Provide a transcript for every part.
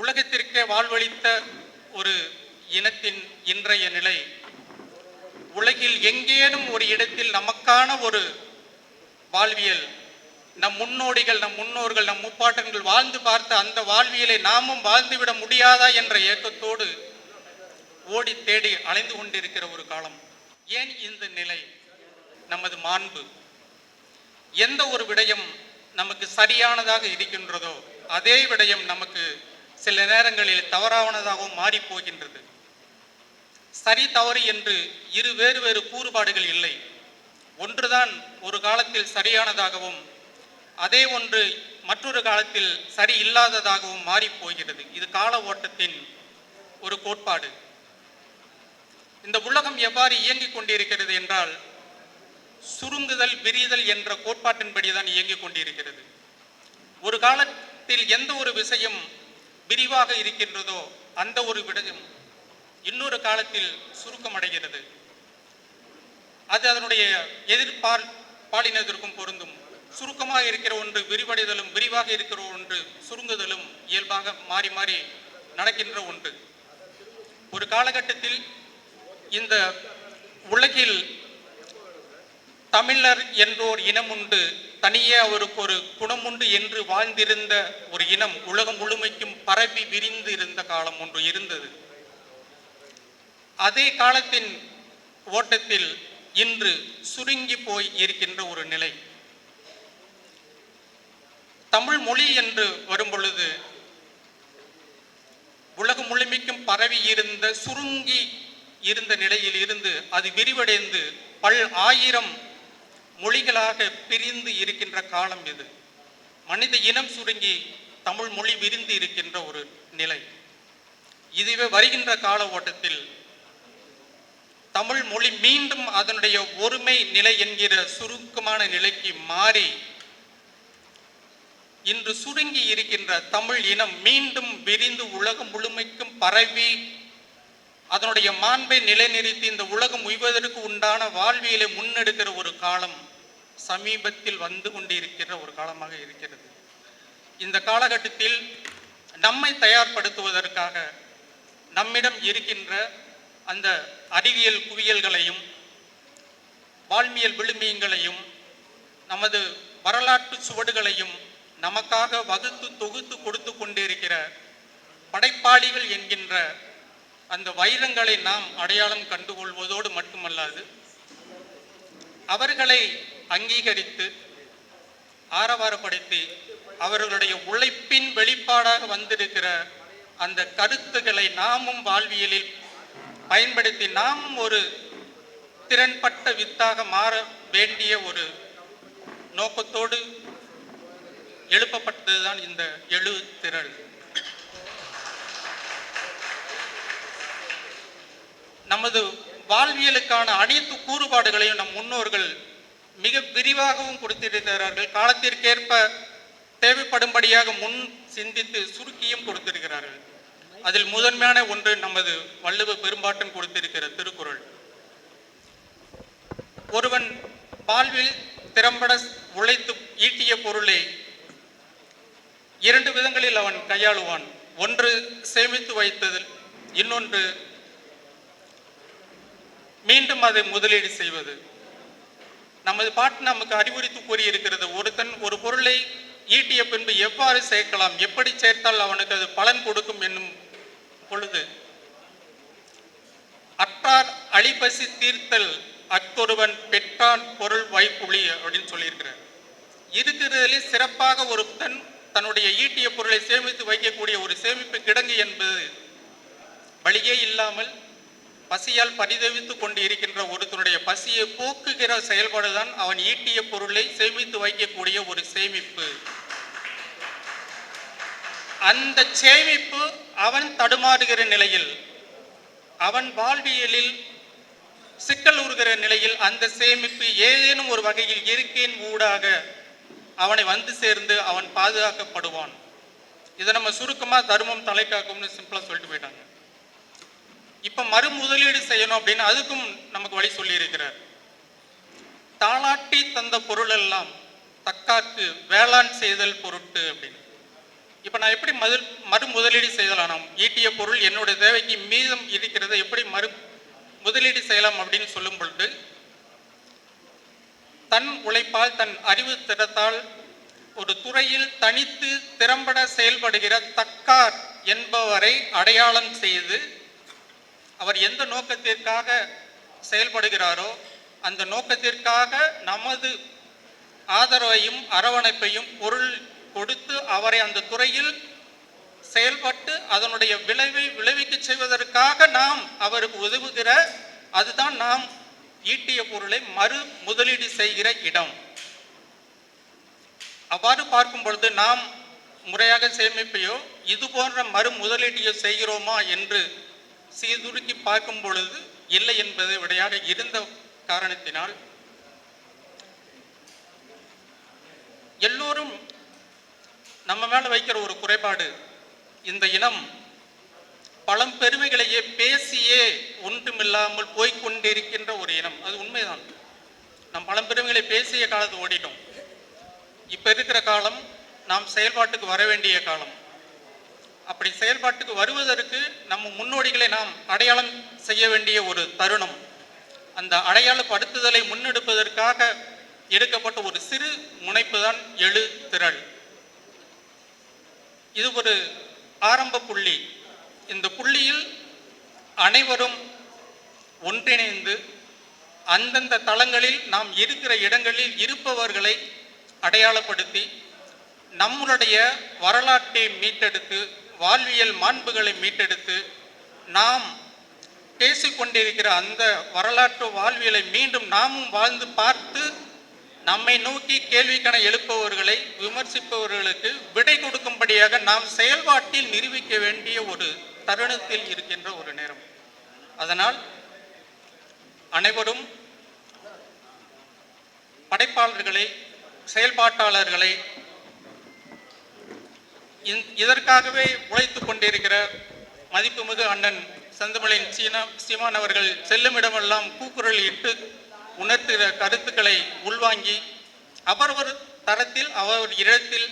உலகத்திற்கே வாழ்வளித்த ஒரு இனத்தின் இன்றைய நிலை உலகில் எங்கேனும் ஒரு இடத்தில் நமக்கான ஒரு வாழ்வியல் நம் முன்னோடிகள் நம் முன்னோர்கள் நம் முப்பாட்டங்கள் வாழ்ந்து பார்த்த அந்த வாழ்வியலை நாமும் வாழ்ந்துவிட முடியாதா என்ற ஏக்கத்தோடு ஓடி தேடி அலைந்து கொண்டிருக்கிற ஒரு காலம். ஏன் இந்த நிலை? நமது மாண்பு. எந்த ஒரு விடயம் நமக்கு சரியானதாக இருக்கின்றதோ அதே விடயம் நமக்கு சில நேரங்களில் தவறானதாகவும் மாறிப்போகின்றது. சரி தவறு என்று இரு வேறு வேறு கூறுபாடுகள் இல்லை. ஒன்றுதான் ஒரு காலத்தில் சரியானதாகவும் அதே ஒன்று மற்றொரு காலத்தில் சரி இல்லாததாகவும் மாறிப்போகிறது. இது கால ஓட்டத்தின் ஒரு கோட்பாடு. இந்த உலகம் எவ்வாறு இயங்கிக் கொண்டிருக்கிறது என்றால் சுருங்குதல் விரிதல் என்ற கோட்பாட்டின்படி தான் இயங்கிக் கொண்டிருக்கிறது. ஒரு காலத்தில் எந்த ஒரு விஷயம் விரிவாக இருக்கின்றதோ அந்த ஒரு விடயம் இன்னொரு காலத்தில் சுருக்கமடைகிறது. அது அதனுடைய எதிர்பால் பாலினத்திற்கும் பொருந்தும். சுருக்கமாக இருக்கிற ஒன்று விரிவடைதலும் விரிவாக இருக்கிற ஒன்று சுருங்குதலும் இயல்பாக மாறி மாறி நடக்கின்ற ஒன்று. ஒரு காலகட்டத்தில் இந்த உலகில் தமிழர் என்றோர் இனம் உண்டு. தனியே அவருக்கு ஒரு குணம் உண்டு என்று வாழ்ந்திருந்த ஒரு இனம் உலகம் முழுமைக்கும் பரவி விரிந்து இருந்த காலம் ஒன்று இருந்தது. அதே காலத்தின் ஓட்டத்தில் இன்று சுருங்கி போய் இருக்கின்ற ஒரு நிலை. தமிழ் மொழி என்று வரும் பொழுது உலகம் முழுமைக்கும் பரவி இருந்த சுருங்கி இருந்த நிலையில் இருந்து அது விரிவடைந்து பல் ஆயிரம் மொழிகளாக பிரிந்து இருக்கின்ற காலம் இது. மனித இனம் சுருங்கி தமிழ் மொழி விரிந்து இருக்கின்ற ஒரு நிலை. இதுவே வருகின்ற கால ஓட்டத்தில் தமிழ் மொழி மீண்டும் அதனுடைய ஒருமை நிலை என்கிற சுருக்கமான நிலைக்கு மாறி இன்று சுருங்கி இருக்கின்ற தமிழ் இனம் மீண்டும் விரிந்து உலகம் முழுமைக்கும் பரவி அதனுடைய மாண்பை நிலைநிறுத்தி இந்த உலகம் உய்வதற்கு உண்டான வாழ்வியலை முன்னெடுக்கிற ஒரு காலம் சமீபத்தில் வந்து கொண்டிருக்கிற ஒரு காலமாக இருக்கிறது. இந்த காலகட்டத்தில் நம்மை தயார்படுத்துவதற்காக நம்மிடம் இருக்கின்ற அந்த அறிவியல் குவியல்களையும் வாழ்வியல் விழுமியங்களையும் நமது வரலாற்று சுவடுகளையும் நமக்காக வகுத்து தொகுத்து கொடுத்து கொண்டிருக்கிற படைப்பாளிகள் என்கின்ற அந்த வைரங்களை நாம் அடையாளம் கண்டுகொள்வதோடு மட்டுமல்லாது அவர்களை அங்கீகரித்து ஆரவாரப்படுத்தி அவர்களுடைய உழைப்பின் வெளிப்பாடாக வந்திருக்கிற அந்த கருத்துக்களை நாமும் வாழ்வியலில் பயன்படுத்தி நாமும் ஒரு திறன்பட்ட வித்தாக மாற வேண்டிய ஒரு நோக்கத்தோடு எழுப்பப்பட்டதுதான் இந்த எழு திரள் நமது வாழ்வியலுக்கான அனைத்து கூறுபாடுகளையும் நம் முன்னோர்கள் மிக விரிவாகவும் கொடுத்திருக்கிறார்கள். காலத்திற்கேற்ப தேவைப்படும்படியாக முன் சிந்தித்து சுருக்கியும் கொடுத்திருக்கிறார்கள். அதில் முதன்மையான ஒன்று நமது வள்ளுவ பெரும்பாட்டன் கொடுத்திருக்கிற திருக்குறள். ஒருவன் வாழ்வில் திறம்பட உழைத்து ஈட்டிய பொருளை இரண்டு விதங்களில் அவன் கையாளுவான். ஒன்று சேமித்து வைத்ததில் இன்னொன்று மீண்டும் அதை முதலீடு செய்வது. நமது பாட்டு நமக்கு அறிவுரித்து கூறியிருக்கிறது. ஒருத்தன் ஒரு பொருளை ஈட்டிய பின்பு எவ்வாறு சேர்க்கலாம்? எப்படி சேர்த்தால் அவனுக்கு அது பலன் கொடுக்கும் என்னும் பொழுது அற்றார் அழிபசி தீர்த்தல் அத்தொருவன் பெற்றான் பொருள் வைப்புளி அப்படின்னு சொல்லியிருக்கிறார். இருக்கிறதிலே சிறப்பாக ஒருத்தன் தன்னுடைய ஈட்டிய பொருளை சேமித்து வைக்கக்கூடிய ஒரு சேமிப்பு கிடங்கு என்பது வழியே இல்லாமல் பசியால் பரிதவித்துக் கொண்டு இருக்கின்ற ஒருத்தருடைய பசியை போக்குகிற செயல்பாடுதான் அவன் ஈட்டிய பொருளை சேமித்து வைக்கக்கூடிய ஒரு சேமிப்பு. அந்த சேமிப்பு அவன் தடுமாறுகிற நிலையில் அவன் வாழ்வியலில் சிக்கல் உறுகிற நிலையில் அந்த சேமிப்பு ஏதேனும் ஒரு வகையில் இருக்கையின் ஊடாக அவனை வந்து சேர்ந்து அவன் பாதுகாக்கப்படுவான். இதை நம்ம சுருக்கமாக தர்மம் தலை காக்கும்னு சொல்லிட்டு போயிட்டாங்க. இப்ப மறு முதலீடு செய்யணும் அப்படின்னு அதுக்கும் நமக்கு வழி சொல்லி இருக்கிறார் தாளாட்டி தந்த பொருள் எல்லாம் தக்காக்கு வேளாண் செய்தல் பொருட்டு அப்படின்னு. இப்போ நான் எப்படி மது மறு முதலீடு செய்யலாம் ஈட்டிய பொருள் என்னுடைய தேவைக்கு மீதம் இருக்கிறத எப்படி மறு முதலீடு செய்யலாம் அப்படின்னு சொல்லும் பொழுது தன் உழைப்பால் தன் அறிவு திறத்தால் ஒரு துறையில் தனித்து திறம்பட செயல்படுகிற தக்கார் என்பவரை அடையாளம் செய்து அவர் எந்த நோக்கத்திற்காக செயல்படுகிறாரோ அந்த நோக்கத்திற்காக நமது ஆதரவையும் அரவணைப்பையும் பொருள் கொடுத்து அவரை அந்த துறையில் செயல்பட்டு அதனுடைய விளைவை விளைவிக்க செய்வதற்காக நாம் அவருக்கு உதவுகிற அதுதான் நாம் ஈட்டிய பொருளை மறு முதலீடு செய்கிற இடம். அவ்வாறு பார்க்கும் பொழுது நாம் முறையாக சேமிப்பையோ இது போன்ற மறு முதலீட்டையோ செய்கிறோமா என்று சீர்துருக்கி பார்க்கும் பொழுது இல்லை என்பது விடையாக இருந்த காரணத்தினால் எல்லோரும் நம்ம மேல வைக்கிற ஒரு குறைபாடு இந்த இனம் பழம் பெருமைகளையே பேசியே ஒன்றுமில்லாமல் போய்கொண்டிருக்கின்ற ஒரு இனம். அது உண்மைதான். நம் பழம் பெருமைகளை பேசிய காலத்து ஓடிட்டோம். இப்ப இருக்கிற காலம் நாம் செயல்பாட்டுக்கு வர வேண்டிய காலம். அப்படி செயல்பாட்டுக்கு வருவதற்கு நம்ம முன்னோடிகளை நாம் அடையாளம் செய்ய வேண்டிய ஒரு தருணம். அந்த அடையாளப்படுத்துதலை முன்னெடுப்பதற்காக எடுக்கப்பட்ட ஒரு சிறு முனைப்பு தான் எழு திரள். இது ஒரு ஆரம்ப புள்ளி. இந்த புள்ளியில் அனைவரும் ஒன்றிணைந்து அந்தந்த தளங்களில் நாம் இருக்கிற இடங்களில் இருப்பவர்களை அடையாளப்படுத்தி நம்மளுடைய வரலாற்றை மீட்டெடுத்து வாழ்வியல் மாண்புகளை மீட்டெடுத்து நாம் பேசிக்கொண்டிருக்கிற அந்த வரலாற்று வாழ்வியலை மீண்டும் நாமும் வாழ்ந்து பார்த்து நம்மை நோக்கி கேள்விக்கண எழுப்பவர்களை விமர்சிப்பவர்களுக்கு விடை கொடுக்கும்படியாக நாம் செயல்பாட்டில் நிரூபிக்க வேண்டிய ஒரு தருணத்தில் இருக்கின்ற ஒரு நேரம். அதனால் அனைவரும் படைப்பாளர்களை செயல்பாட்டாளர்களை இதற்காகவே உழைத்துக் கொண்டிருக்கிற மதிப்புமிகு அண்ணன் செந்தமிழின் சீனா சீமான் அவர்கள் செல்லுமிடமெல்லாம் கூக்குரல் இட்டு உணர்த்துகிற கருத்துக்களை உள்வாங்கி அவரவர் தரத்தில் அவர் இடத்தில்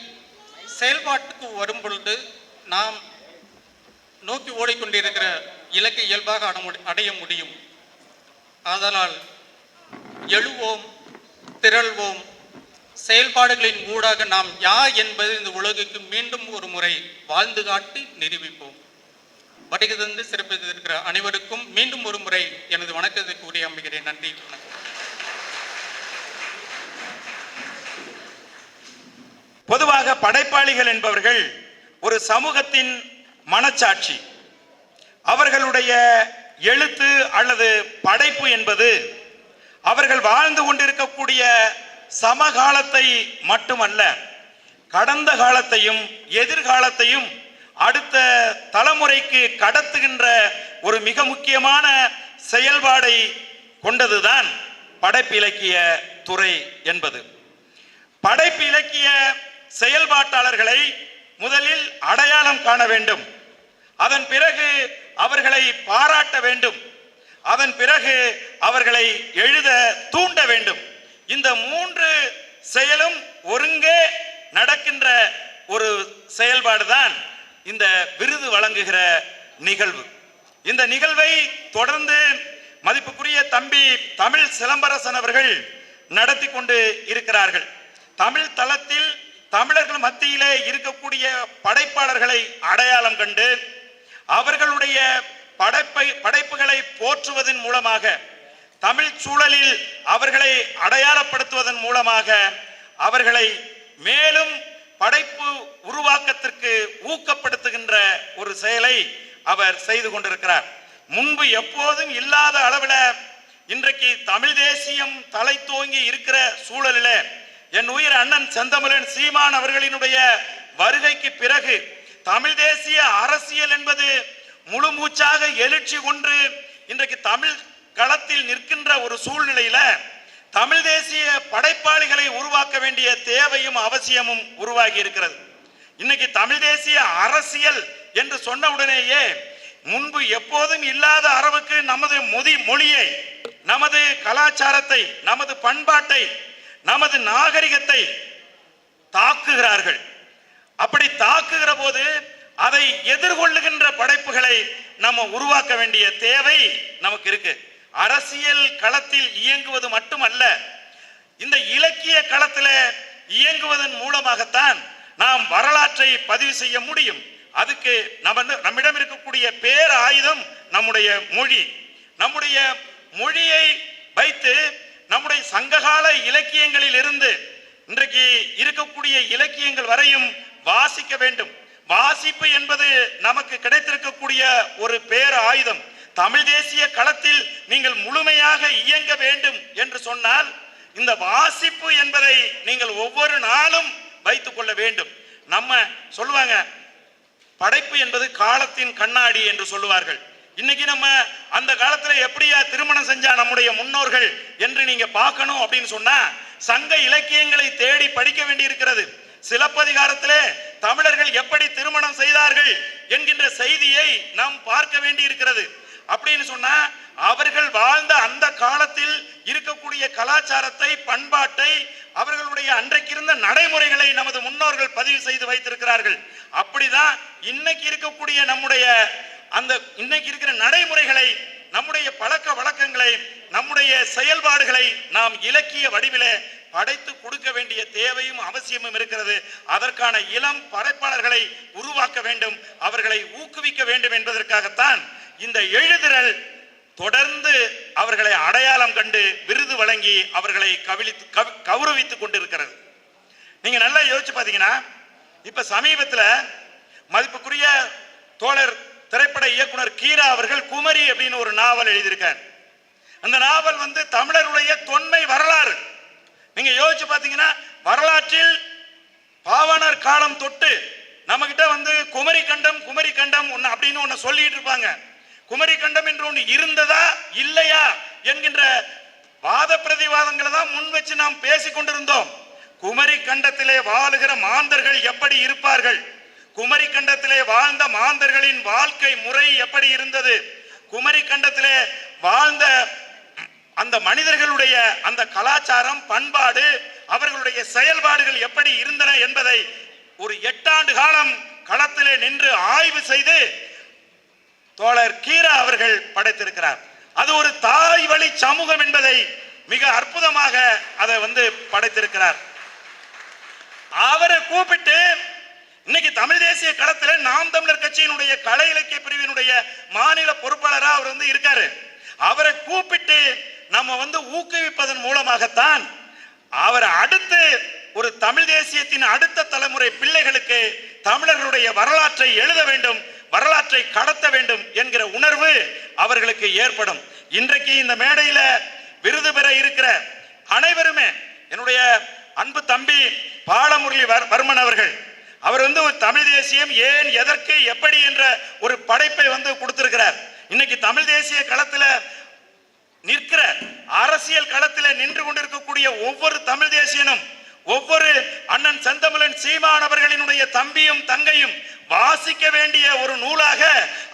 செயல்பாட்டுக்கு வரும் பொழுது நாம் நோக்கி ஓடிக்கொண்டிருக்கிற இலக்கை இயல்பாக அட அடைய முடியும். ஆதலால் எழுவோம் திரள்வோம் செயல்பாடுகளின் ஊடாக நாம் யார் என்பது இந்த உலகுக்கு மீண்டும் ஒரு முறை வாழ்ந்து காட்டி நிரூபிப்போம். வருகை தந்து சிறப்பித்திருக்கிற அனைவருக்கும் மீண்டும் ஒரு முறை எனது வணக்கத்தை கூறி அமைகிறேன் நன்றி வணக்கம். பொதுவாக படைப்பாளிகள் என்பவர்கள் ஒரு சமூகத்தின் மனச்சாட்சி. அவர்களுடைய எழுத்து அல்லது படைப்பு என்பது அவர்கள் வாழ்ந்து கொண்டிருக்கக்கூடிய சமகாலத்தை மட்டுமல்ல கடந்த காலத்தையும் எதிர்காலத்தையும் அடுத்த தலைமுறைக்கு கடத்துகின்ற ஒரு மிக முக்கியமான செயல்பாடை கொண்டதுதான் படைப்பிலக்கிய துறை என்பது. படைப்பு இலக்கிய செயல்பாட்டாளர்களை முதலில் அடையாளம் காண வேண்டும். அதன் பிறகு அவர்களை பாராட்ட வேண்டும். அதன் பிறகு அவர்களை எழுத தூண்ட வேண்டும். இந்த மூன்று செயலும் ஒருங்கே நடக்கின்ற ஒரு செயல்பாடுதான் இந்த விருது வழங்குகிற நிகழ்வு. இந்த நிகழ்வை தொடர்ந்து மதிப்புக்குரிய தம்பி தமிழ் சிலம்பரசன் அவர்கள் நடத்தி கொண்டு இருக்கிறார்கள். தமிழ் தளத்தில் தமிழர்கள் மத்தியிலே இருக்கக்கூடிய படைப்பாளர்களை அடையாளம் கண்டு அவர்களுடைய படைப்பை படைப்புகளை போற்றுவதன் மூலமாக தமிழ் சூழலில் அவர்களை அடையாளப்படுத்துவதன் மூலமாக அவர்களை மேலும் படைப்பு உருவாக்கத்திற்கு ஊக்கப்படுத்துகின்ற ஒரு செயலை அவர் செய்து கொண்டிருக்கிறார். முன்பு எப்போதும் இல்லாத அளவில் இன்றைக்கு தமிழ் தேசியம் தலை தோங்கி இருக்கிற சூழலில் என் உயிர் அண்ணன் செந்தமிழன் சீமான் அவர்களினுடைய வருகைக்கு பிறகு தமிழ் தேசிய அரசியல் என்பது முழு மூச்சாக எழுச்சி கொண்டு இன்றைக்கு தமிழ் களத்தில் நிற்கின்ற ஒரு சூழ்நிலையில தமிழ் தேசிய படைப்பாளிகளை உருவாக்க வேண்டிய தேவையும் அவசியமும் உருவாகி இருக்கிறது. இன்னைக்கு தமிழ் தேசிய அரசியல் என்று சொன்ன உடனேயே முன்பு எப்போதும் இல்லாத அளவுக்கு நமது மொழி மொழியை நமது கலாச்சாரத்தை நமது பண்பாட்டை நமது நாகரிகத்தை தாக்குகிறார்கள். அப்படி தாக்குகிற போது அதை எதிர்கொள்ளுகின்ற படைப்புகளை நம்ம உருவாக்க வேண்டிய தேவை நமக்கு இருக்குது அரசியல் களத்தில் இயங்குவது மட்டுமல்ல இந்த இலக்கிய களத்தில் இயங்குவதன் மூலமாகத்தான் நாம் வரலாற்றை பதிவு செய்ய முடியும். அதுக்கு நம்ம நம்மிடம் இருக்கக்கூடிய பேர் ஆயுதம் நம்முடைய மொழி. நம்முடைய மொழியை வைத்து நம்முடைய சங்ககால இலக்கியங்களில் இருந்து இன்றைக்கு இருக்கக்கூடிய இலக்கியங்கள் வரையும் வாசிக்க வேண்டும். வாசிப்பு என்பது நமக்கு கிடைத்திருக்கக்கூடிய ஒரு பேர் ஆயுதம் தமிழ் தேசிய களத்தில் நீங்கள் முழுமையாக இயங்க வேண்டும் என்று சொன்னால் இந்த வாசிப்பு என்பதை நீங்கள் ஒவ்வொரு நாளும் வைத்துக் கொள்ள வேண்டும். நம்ம சொல்லுவாங்க படைப்பு என்பது காலத்தின் கண்ணாடி என்று சொல்லுவார்கள். இன்னைக்கு நம்ம அந்த காலத்துல எப்படியா திருமணம் செஞ்சா நம்முடைய முன்னோர்கள் என்று நீங்க பார்க்கணும் அப்படின்னு சொன்னா சங்க இலக்கியங்களை தேடி படிக்க வேண்டி இருக்கிறது சிலப்பதிகாரத்திலே தமிழர்கள் எப்படி திருமணம் செய்தார்கள் என்கின்ற செய்தியை நாம் பார்க்க வேண்டி இருக்கிறது அப்படின்னு சொன்னா அவர்கள் வாழ்ந்த அந்த காலத்தில் இருக்கக்கூடிய கலாச்சாரத்தை பண்பாட்டை அவர்களுடைய அன்றைக்கு இருந்த நடைமுறைகளை நமது முன்னோர்கள் பதிவு செய்து வைத்திருக்கிறார்கள். அப்படிதான் இன்னைக்கு இருக்கக்கூடிய நம்முடைய அந்த இன்னைக்கு இருக்கிற நடைமுறைகளை நம்முடைய பழக்க வழக்கங்களை நம்முடைய செயல்பாடுகளை நாம் இலக்கிய வடிவிலே படைத்து கொடுக்க வேண்டிய தேவையும் அவசியமும் இருக்கிறது. அதற்கான இளம் படைப்பாளர்களை உருவாக்க வேண்டும் அவர்களை ஊக்குவிக்க வேண்டும் என்பதற்காகத்தான் இந்த எழுதுறல் தொடர்ந்து அவர்களை அடையாளம் கண்டு விருது வழங்கி அவர்களை கவிழித்து கவி- கௌரவித்துக் கொண்டிருக்கிறது. நீங்க நல்லா யோசிச்சு பாத்தீங்கன்னா இப்ப சமீபத்தில் மதிப்புக்குரிய தோழர் திரைப்பட இயக்குனர் கீரா அவர்கள் குமரி அப்படின்னு ஒரு நாவல் எழுதியிருக்கார். அந்த நாவல் வந்து தமிழருடைய தொன்மை வரலாறு. நீங்க யோசிச்சு பாத்தீங்கன்னா வரலாற்றில் பாவாணர் காலம் தொட்டு நம்மகிட்ட வந்து குமரி கண்டம் குமரி கண்டம் ஒன்று அப்படின்னு ஒன்னு சொல்லிட்டு இருப்பாங்க. குமரி கண்டம் என்று ஒன்று இருந்ததா இல்லையா என்கின்ற வாத பிரதிவாதங்களை தான் முன் வச்சு நாம் பேசிக் கொண்டிருந்தோம். குமரி கண்டத்திலே வாழுகிற மாந்தர்கள் எப்படி இருப்பார்கள்? குமரி கண்டத்திலே வாழ்ந்த மாந்தர்களின் வாழ்க்கை முறை எப்படி இருந்தது? குமரி கண்டத்திலே வாழ்ந்த அந்த மனிதர்களுடைய அந்த கலாச்சாரம் பண்பாடு அவர்களுடைய செயல்பாடுகள் எப்படி இருந்தன என்பதை ஒரு எட்டாண்டு காலம் களத்திலே நின்று ஆய்வு செய்து தோழர் கீரா அவர்கள் படைத்திருக்கிறார். அது ஒரு தாய் வழி சமூகம் என்பதை மிக அற்புதமாக அதை வந்து படைத்திருக்கிறார். அவரை கூப்பிட்டு இன்னைக்கு தமிழ் தேசிய களத்துல நாம் தமிழர் கட்சியினுடைய கலை இலக்கிய பிரிவினுடைய மாநில பொறுப்பாளராக அவர் வந்து இருக்காரு. அவரை கூப்பிட்டு நம்ம வந்து ஊக்குவிப்பதன் மூலமாகத்தான் அவரை அடுத்து ஒரு தமிழ் தேசியத்தின் அடுத்த தலைமுறை பிள்ளைகளுக்கு தமிழர்களுடைய வரலாற்றை எழுத வேண்டும் வரலாற்றை கடத்த வேண்டும் என்கிற உணர்வு அவர்களுக்கு ஏற்படும். இன்றைக்கு இந்த மேடையில விருது பெற இருக்கிற அனைவருமே என்னுடைய அன்பு தம்பி பாலமுரளி வர்- வர்மன் அவர்கள் அவர் வந்து தமிழ் தேசியம் ஏன் எதற்கு எப்படி என்ற ஒரு படைப்பை வந்து கொடுத்திருக்கிறார். இன்னைக்கு தமிழ் தேசிய களத்துல நிற்கிற அரசியல் களத்தில் நின்று கொண்டிருக்கக்கூடிய ஒவ்வொரு தமிழ் தேசியனும் ஒவ்வொரு அண்ணன் செந்தமிழன் சீமான் அவர்களினுடைய தம்பியும் தங்கையும் வாசிக்க வேண்டிய ஒரு நூலாக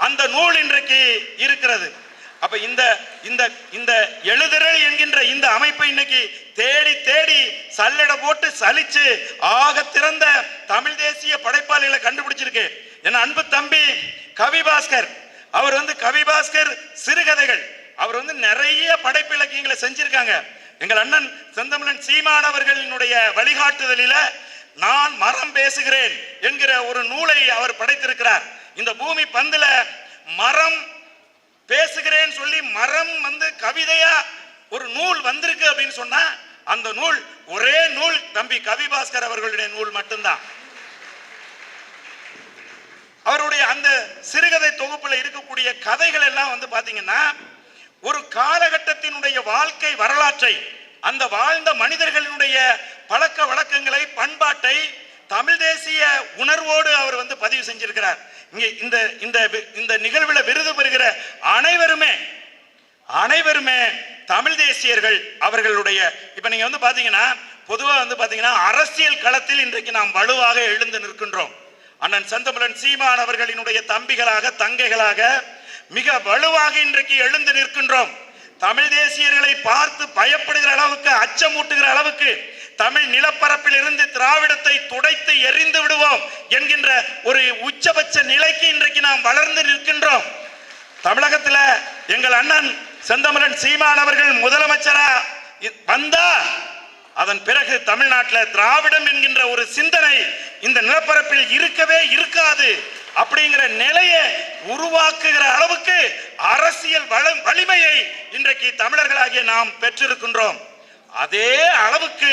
அந்த நூல் இன்றைக்கு இருக்கிறது. அப்ப இந்த இந்த இந்த எழுதுறல் என்கின்ற இந்த அமைப்பை இன்னைக்கு தேடி தேடி சல்லட போட்டு சலிச்சு ஆக திறந்த தமிழ் தேசிய படைப்பாளிகளை கண்டுபிடிச்சிருக்கு. என் அன்பு தம்பி கவிபாஸ்கர் அவர் வந்து கவிபாஸ்கர் சிறுகதைகள். அவர் வந்து நிறைய படைப்பு இலக்கியங்களை செஞ்சிருக்காங்க. எங்கள் அண்ணன் செந்தமிழன் சீமான் அவர்களினுடைய வழிகாட்டுதலில நான் மரம் பேசுகிறேன் என்கிற ஒரு நூலை அவர் படைத்திருக்கிறார். இந்த பூமி பந்துல மரம் பேசுகிறேன் சொல்லி மரம் வந்து கவிதையா ஒரு நூல் வந்திருக்கு அப்படின்னு சொன்னா அந்த நூல் ஒரே நூல் தம்பி கவிபாஸ்கர் அவர்களுடைய நூல் மட்டும்தான். அவருடைய அந்த சிறுகதை தொகுப்புல இருக்கக்கூடிய கதைகள் எல்லாம் வந்து பாத்தீங்கன்னா ஒரு காலகட்டத்தினுடைய வாழ்க்கை வரலாற்றை அந்த வாழ்ந்த மனிதர்களினுடைய பழக்க வழக்கங்களை பண்பாட்டை தமிழ் தேசிய உணர்வோடு அவர் வந்து பதிவு செஞ்சிருக்கிறார். இங்கே இந்த இந்த வி- இந்த நிகழ்வில் விருது பெறுகிற அனைவருமே அனைவருமே தமிழ் தேசியர்கள் அவர்களுடைய இப்போ நீங்கள் வந்து பார்த்தீங்கன்னா பொதுவாக வந்து பார்த்தீங்கன்னா அரசியல் களத்தில் இன்றைக்கு நாம் வலுவாக எழுந்து நிற்கின்றோம். அண்ணன் செந்தமிழன் சீமான் அவர்களினுடைய தம்பிகளாக தங்கைகளாக மிக வலுவாக இன்றைக்கு எழுந்து நிற்கின்றோம். தமிழ் தேசியர்களை பார்த்து பயப்படுகிற அளவுக்கு அச்சமூட்டுகிற அளவுக்கு தமிழ் நிலப்பரப்பில் இருந்து திராவிடத்தை துடைத்து எறிந்து விடுவோம் என்கின்ற ஒரு உச்சபட்ச நிலைக்கு இன்றைக்கு நாம் வளர்ந்து நிற்கின்றோம். தமிழகத்தில் எங்கள் அண்ணன் செந்தமரன் சீமான் அவர்கள் முதலமைச்சரா இ- வந்தா அதன் பிறகு தமிழ்நாட்டில் திராவிடம் என்கின்ற ஒரு சிந்தனை இந்த நிலப்பரப்பில் இருக்கவே இருக்காது அப்படிங்கிற நிலையை உருவாக்குகிற அளவுக்கு அரசியல் வலிமையை இன்றைக்கு தமிழர்களாகிய நாம் பெற்றிருக்கின்றோம். அதே அளவுக்கு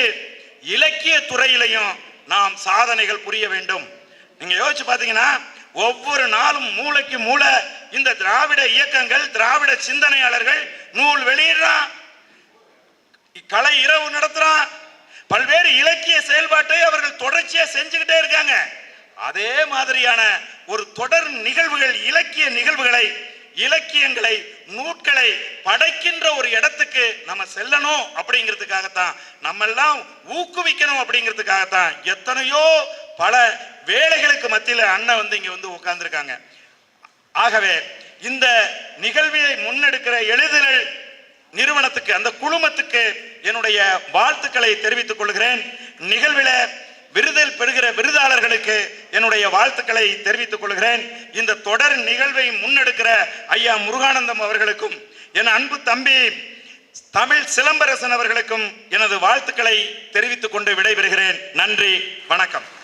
இலக்கிய துறையிலையும் நாம் சாதனைகள் புரிய வேண்டும். நீங்க யோசிச்சு பாத்தீங்கன்னா ஒவ்வொரு நாளும் மூளைக்கு மூளை இந்த திராவிட இயக்கங்கள் திராவிட சிந்தனையாளர்கள் நூல் வெளியிடுறான் கலை இரவு நடத்துறான் பல்வேறு இலக்கிய செயல்பாட்டை அவர்கள் தொடர்ச்சியா செஞ்சுக்கிட்டே இருக்காங்க. அதே மாதிரியான ஒரு தொடர் நிகழ்வுகள் இலக்கிய நிகழ்வுகளை இலக்கியங்களை நூட்களை படைக்கின்ற ஒரு இடத்துக்கு நம்ம செல்லணும் அப்படிங்கிறதுக்காகத்தான். நம்ம எல்லாம் ஊக்குவிக்கணும் அப்படிங்கிறதுக்காகத்தான். எத்தனையோ பல வேலைகளுக்கு மத்தியில அண்ணன் வந்து இங்க வந்து உட்கார்ந்துருக்காங்க. ஆகவே இந்த நிகழ்வியை முன்னெடுக்கிற எழுதுதல் நிறுவனத்துக்கு அந்த குழுமத்துக்கு என்னுடைய வாழ்த்துக்களை தெரிவித்துக் கொள்கிறேன். நிகழ்வில் விருதில் பெறுகிற விருதாளர்களுக்கு என்னுடைய வாழ்த்துக்களை தெரிவித்துக் கொள்கிறேன். இந்த தொடர் நிகழ்வை முன்னெடுக்கிற ஐயா முருகானந்தம் அவர்களுக்கும் என் அன்பு தம்பி தமிழ் சிலம்பரசன் அவர்களுக்கும் எனது வாழ்த்துக்களை தெரிவித்துக் கொண்டு விடைபெறுகிறேன். நன்றி வணக்கம்.